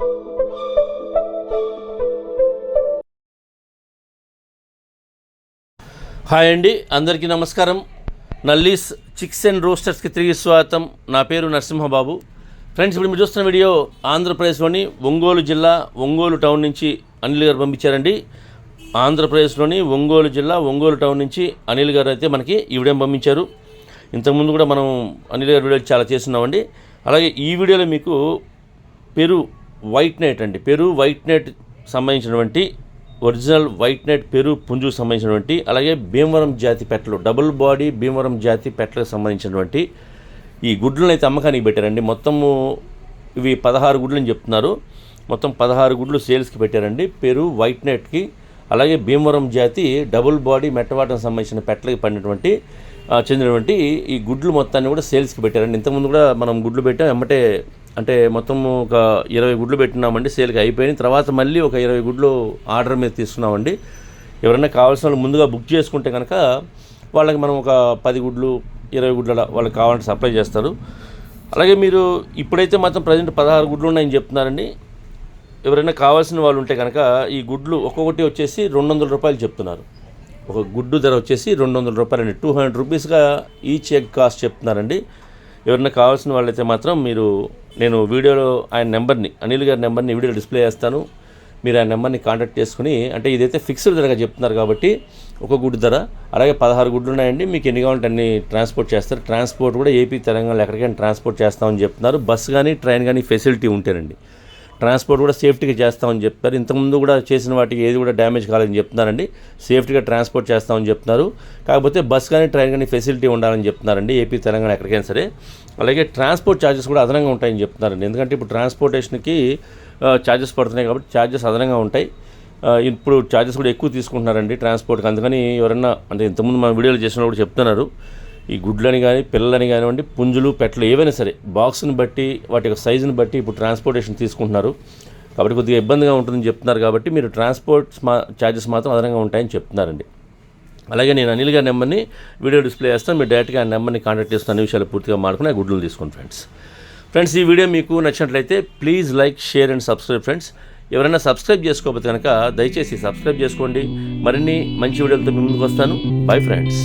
Hi అండి అందరికీ నమస్కారం. నల్లీస్ చిక్స్ అండ్ రోస్టర్స్కి తిరిగి స్వాగతం. నా పేరు నరసింహబాబు. ఫ్రెండ్స్ ఇప్పుడు మీరు చూస్తున్న వీడియో ఆంధ్రప్రదేశ్లోని ఒంగోలు జిల్లా ఒంగోలు టౌన్ నుంచి అనిల్ గారు పంపించారండి. ఆంధ్రప్రదేశ్లోని ఒంగోలు జిల్లా ఒంగోలు టౌన్ నుంచి అనిల్ గారు అయితే మనకి ఈ వీడియో పంపించారు. ఇంతకుముందు కూడా మనం అనిల్ గారి వీడియో చాలా చేస్తున్నామండి. అలాగే ఈ వీడియోలో మీకు పెరు వైట్ నైట్ అండి. పెరు వైట్ నైట్ సంబంధించినటువంటి ఒరిజినల్ వైట్ నైట్ పెరు పుంజుకు సంబంధించినటువంటి అలాగే భీమవరం జాతి పెట్టలు డబుల్ బాడీ భీమవరం జాతి పెట్టలకు సంబంధించినటువంటి ఈ గుడ్లను అయితే అమ్మకానికి పెట్టారండి. మొత్తము ఇవి పదహారు గుడ్లు అని చెప్తున్నారు. మొత్తం పదహారు గుడ్లు సేల్స్కి పెట్టారండి. పెరు వైట్ నెట్కి అలాగే భీమవరం జాతి డబుల్ బాడీ మెట్టవాటకు సంబంధించిన పెట్టలకి పడినటువంటి చెందినటువంటి ఈ గుడ్లు మొత్తాన్ని కూడా సేల్స్కి పెట్టారండి. ఇంతకుముందు కూడా మనం గుడ్లు పెట్టాం ఎమ్మటే అంటే మొత్తం ఒక ఇరవై గుడ్లు పెట్టినామండి సేల్కి అయిపోయిన తర్వాత మళ్ళీ ఒక ఇరవై గుడ్లు ఆర్డర్ మీద తీసుకున్నామండి. ఎవరైనా కావాల్సిన వాళ్ళు ముందుగా బుక్ చేసుకుంటే కనుక వాళ్ళకి మనం ఒక పది గుడ్లు ఇరవై గుడ్ల వాళ్ళకి కావాలంటే సప్లై చేస్తారు. అలాగే మీరు ఇప్పుడైతే మాత్రం ప్రజెంట్ పదహారు గుడ్లు ఉన్నాయని చెప్తున్నారండి. ఎవరైనా కావాల్సిన వాళ్ళు ఉంటే కనుక ఈ గుడ్లు ఒక్కొక్కటి వచ్చేసి రెండు వందల రూపాయలు చెప్తున్నారు. ఒక గుడ్డు ధర వచ్చేసి రెండు వందల రూపాయలండి టూ హండ్రెడ్ రూపీస్గా ఈచ్ ఎగ్ కాస్ట్ చెప్తున్నారండి. ఎవరైనా కావాల్సిన వాళ్ళైతే మాత్రం మీరు నేను వీడియోలో ఆయన నెంబర్ని అనిల్ గారి నెంబర్ని వీడియో డిస్ప్లే చేస్తాను. మీరు ఆ నెంబర్ని కాంటాక్ట్ చేసుకుని అంటే ఇదైతే ఫిక్స్డ్ ధరగా చెప్తున్నారు కాబట్టి ఒక గుడ్డు ధర అలాగే పదహారు గుడ్లు ఉన్నాయండి మీకు ఎన్ని కావాలంటే అన్ని ట్రాన్స్పోర్ట్ చేస్తారు. ట్రాన్స్పోర్ట్ కూడా ఏపీ తెలంగాణలో ఎక్కడికైనా ట్రాన్స్పోర్ట్ చేస్తామని చెప్తున్నారు. బస్ కానీ ట్రైన్ కానీ ఫెసిలిటీ ఉంటేనండి. ట్రాన్స్పోర్ట్ కూడా సేఫ్టీగా చేస్తామని చెప్తారు ఇంతకుముందు కూడా చేసిన వాటికి ఏది కూడా డ్యామేజ్ కాలేదని చెప్తున్నారండి. సేఫ్టీగా ట్రాన్స్పోర్ట్ చేస్తామని చెప్తున్నారు. కాకపోతే బస్ కానీ ట్రైన్ కానీ ఫెసిలిటీ ఉండాలని చెప్తున్నారండి. ఏపీ తెలంగాణ ఎక్కడికైనా సరే. అలాగే ట్రాన్స్పోర్ట్ ఛార్జెస్ కూడా అదనంగా ఉంటాయని చెప్తున్నారండి. ఎందుకంటే ఇప్పుడు ట్రాన్స్పోర్టేషన్కి ఛార్జెస్ పడుతున్నాయి కాబట్టి ఛార్జెస్ అదనంగా ఉంటాయి. ఇప్పుడు ఛార్జెస్ కూడా ఎక్కువ తీసుకుంటున్నారండి ట్రాన్స్పోర్ట్కి. అందుకని ఎవరన్నా అంటే ఇంతకుముందు మన వీడియోలు చేసినప్పుడు చెప్తున్నారు. ఈ గుడ్లని కానీ పిల్లలని కానివ్వండి పుంజులు పెట్టలు ఏవైనా సరే బాక్స్ని బట్టి వాటి యొక్క సైజుని బట్టి ఇప్పుడు ట్రాన్స్పోర్టేషన్ తీసుకుంటున్నారు. కాబట్టి కొద్దిగా ఇబ్బందిగా ఉంటుందని చెప్తున్నారు కాబట్టి మీరు ట్రాన్స్పోర్ట్ మా ఛార్జెస్ మాత్రం అదనంగా ఉంటాయని చెప్తున్నారండి. అలాగే నేను అనిల్ గారి నెంబర్ని వీడియో డిస్ప్లే చేస్తాను. మీరు డైరెక్ట్గా ఆ నెంబర్ని కాంటాక్ట్ చేస్తున్న అన్ని విషయాలు పూర్తిగా మాడుకుని ఆ గుడ్లు తీసుకోండి ఫ్రెండ్స్. ఫ్రెండ్స్ ఈ వీడియో మీకు నచ్చినట్లయితే please like share and subscribe friends. ఎవరైనా సబ్స్క్రైబ్ చేసుకోకపోతే కనుక దయచేసి సబ్స్క్రైబ్ చేసుకోండి. మరిన్ని మంచి వీడియోలతో ముందుకు వస్తాను. Bye friends.